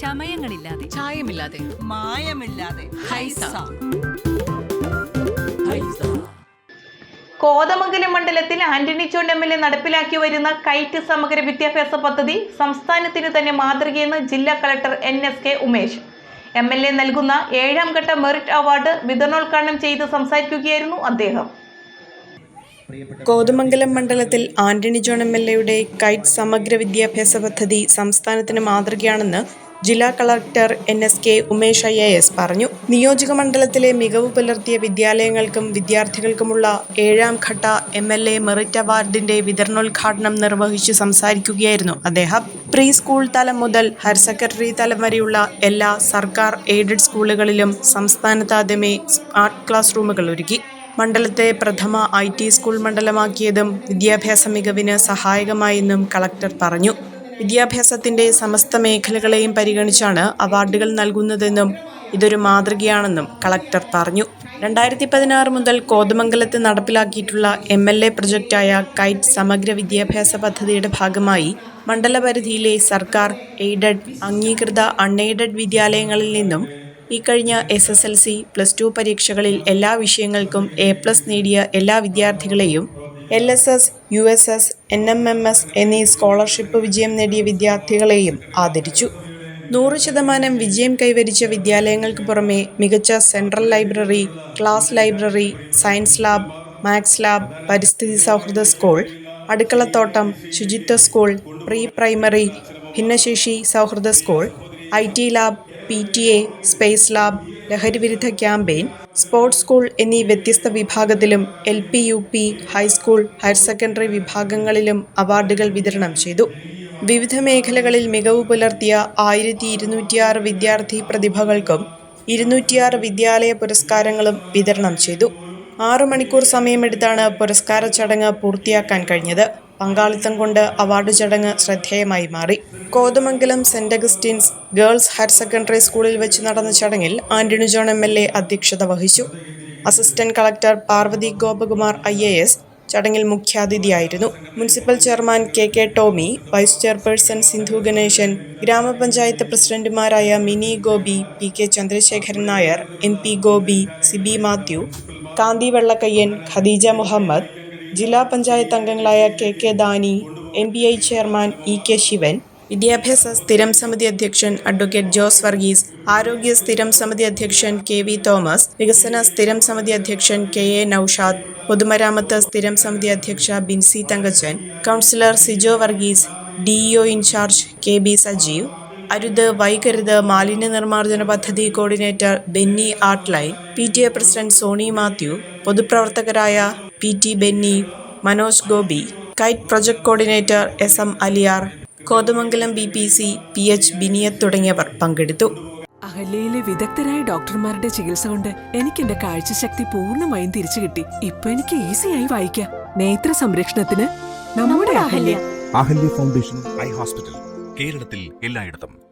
ചമയങ്ങളില്ലാതെ. ചായമില്ലാതെ. മായമില്ലാതെ. ഹൈസ. കോതമംഗലം മണ്ഡലത്തിൽ Antony John M L A നടപ്പിലാക്കി വരുന്ന കൈറ്റ് സമഗ്ര വിദ്യാഭ്യാസ പദ്ധതി സംസ്ഥാനത്തിന് തന്നെ മാതൃകയെന്ന് ജില്ലാ collector N S K Umesh. M L A നൽകുന്ന ഏഴാം ഘട്ട മെറിറ്റ് അവാർഡ് വിതരണോദ്ഘാടനം ചെയ്ത് സംസാരിക്കുകയായിരുന്നു അദ്ദേഹം. കോതമംഗലം മണ്ഡലത്തിൽ ആന്റണി ജോൺ എം എൽ എയുടെ കൈറ്റ് സമഗ്ര വിദ്യാഭ്യാസ പദ്ധതി സംസ്ഥാനത്തിന് മാതൃകയാണെന്ന് ജില്ലാ collector N S K Umesh I S പറഞ്ഞു. നിയോജക മണ്ഡലത്തിലെ മികവ് പുലർത്തിയ വിദ്യാലയങ്ങൾക്കും വിദ്യാർത്ഥികൾക്കുമുള്ള ഏഴാം ഘട്ട എം എൽ എ മെറിറ്റ് അവാർഡിന്റെ വിതരണോദ്ഘാടനം നിർവഹിച്ചു സംസാരിക്കുകയായിരുന്നു അദ്ദേഹം. പ്രീ സ്കൂൾ തലം മുതൽ ഹയർ സെക്കൻഡറി തലം വരെയുള്ള എല്ലാ സർക്കാർ എയ്ഡഡ് സ്കൂളുകളിലും സംസ്ഥാനത്താദ്യമേ സ്മാർട്ട് ക്ലാസ് റൂമുകൾ ഒരുക്കി. മണ്ഡലത്തെ പ്രഥമ ഐ ടി സ്കൂൾ മണ്ഡലമാക്കിയതും വിദ്യാഭ്യാസ മികവിന് സഹായകമായെന്നും കളക്ടർ പറഞ്ഞു. വിദ്യാഭ്യാസത്തിന്റെ സമസ്ത മേഖലകളെയും പരിഗണിച്ചാണ് അവാർഡുകൾ നൽകുന്നതെന്നും ഇതൊരു മാതൃകയാണെന്നും കളക്ടർ പറഞ്ഞു. രണ്ടായിരത്തി പതിനാറ് മുതൽ കോതമംഗലത്ത് നടപ്പിലാക്കിയിട്ടുള്ള എം എൽ എ പ്രൊജക്റ്റായ കൈറ്റ് സമഗ്ര വിദ്യാഭ്യാസ പദ്ധതിയുടെ ഭാഗമായി മണ്ഡലപരിധിയിലെ സർക്കാർ എയ്ഡഡ് അംഗീകൃത അൺഎയ്ഡഡ് വിദ്യാലയങ്ങളിൽ നിന്നും ഈ കഴിഞ്ഞ S S L C plus two പരീക്ഷകളിൽ എല്ലാ വിഷയങ്ങൾക്കും എ പ്ലസ് നേടിയ എല്ലാ വിദ്യാർത്ഥികളെയും L S S U S S N M M S എന്നീ സ്കോളർഷിപ്പ് വിജയം നേടിയ വിദ്യാർത്ഥികളെയും ആദരിച്ചു. നൂറ് ശതമാനം വിജയം കൈവരിച്ച വിദ്യാലയങ്ങൾക്ക് പുറമെ മികച്ച central library class library science lab maths lab പരിസ്ഥിതി സൗഹൃദ സ്കൂൾ അടുക്കളത്തോട്ടം ശുചിത്വ സ്കൂൾ പ്രീ പ്രൈമറി ഭിന്നശേഷി സൗഹൃദ school I T lab P T A space lab ലഹരിവിരുദ്ധ ക്യാമ്പയിൻ സ്പോർട്സ് സ്കൂൾ എന്നീ വ്യത്യസ്ത വിഭാഗത്തിലും L P U P high school higher secondary വിഭാഗങ്ങളിലും അവാർഡുകൾ വിതരണം ചെയ്തു. വിവിധ മേഖലകളിൽ മികവ് പുലർത്തിയ ആയിരത്തി ഇരുന്നൂറ്റിയാറ് വിദ്യാർത്ഥി പ്രതിഭകൾക്കും ഇരുന്നൂറ്റിയാറ് വിദ്യാലയ പുരസ്കാരങ്ങളും വിതരണം ചെയ്തു. ആറു മണിക്കൂർ സമയമെടുത്താണ് പുരസ്കാര ചടങ്ങ് പൂർത്തിയാക്കാൻ കഴിഞ്ഞത്. പങ്കാളിത്തം കൊണ്ട് അവാർഡ് ചടങ്ങ് ശ്രദ്ധേയമായി മാറി. Kothamangalam saint Augustine's girls higher secondary സ്കൂളിൽ വെച്ച് നടന്ന ചടങ്ങിൽ Antony John M L A അധ്യക്ഷത വഹിച്ചു. Assistant collector Parvathy Gopakumar I A S ചടങ്ങിൽ മുഖ്യാതിഥിയായിരുന്നു. Municipal chairman K K Tomy vice chairperson Sindhu Ganesan ഗ്രാമപഞ്ചായത്ത് പ്രസിഡന്റുമാരായ Mini Gopi P K Chandrasekharan Nair M P Gopi Sibi Mathew Kanthi Vellakkayyan Khadeeja Muhammad ജില്ലാ പഞ്ചായത്ത് അംഗങ്ങളായ K K Dani M B I chairman E K Sivan വിദ്യാഭ്യാസ സ്ഥിരം സമിതി അധ്യക്ഷൻ advocate Jose Varghese ആരോഗ്യ സ്ഥിരം സമിതി അധ്യക്ഷൻ കെ വി തോമസ് വികസന സ്ഥിരം സമിതി അധ്യക്ഷൻ കെ എ നൌഷാദ് പൊതുമരാമത്ത് സ്ഥിരം സമിതി അധ്യക്ഷ Binsy Thankachan councillor Sijo Varghese DEO in charge K B Sajeev അരുത് വൈകരുത് മാലിന്യ നിർമ്മാർജന പദ്ധതി coordinator Benny Artline P T A president Soni Mathew പൊതുപ്രവർത്തകരായ P T Benny Manoj Gopi KITE project coordinator S M Aliyar Kothamangalam B P C P H Biniyath തുടങ്ങിയവർ പങ്കെടുത്തു. അഹല്യയിലെ വിദഗ്ധരായ ഡോക്ടർമാരുടെ ചികിത്സ കൊണ്ട് എനിക്ക് എന്റെ കാഴ്ചശക്തി പൂർണമായും തിരിച്ചു കിട്ടി. ഇപ്പൊ എനിക്ക് ഈസിയായി വായിക്കാം. നേത്ര സംരക്ഷണത്തിന് നമ്മുടെ Ahalya. Ahalya foundation eye hospital കേരളത്തിൽ എല്ലായിടത്തും.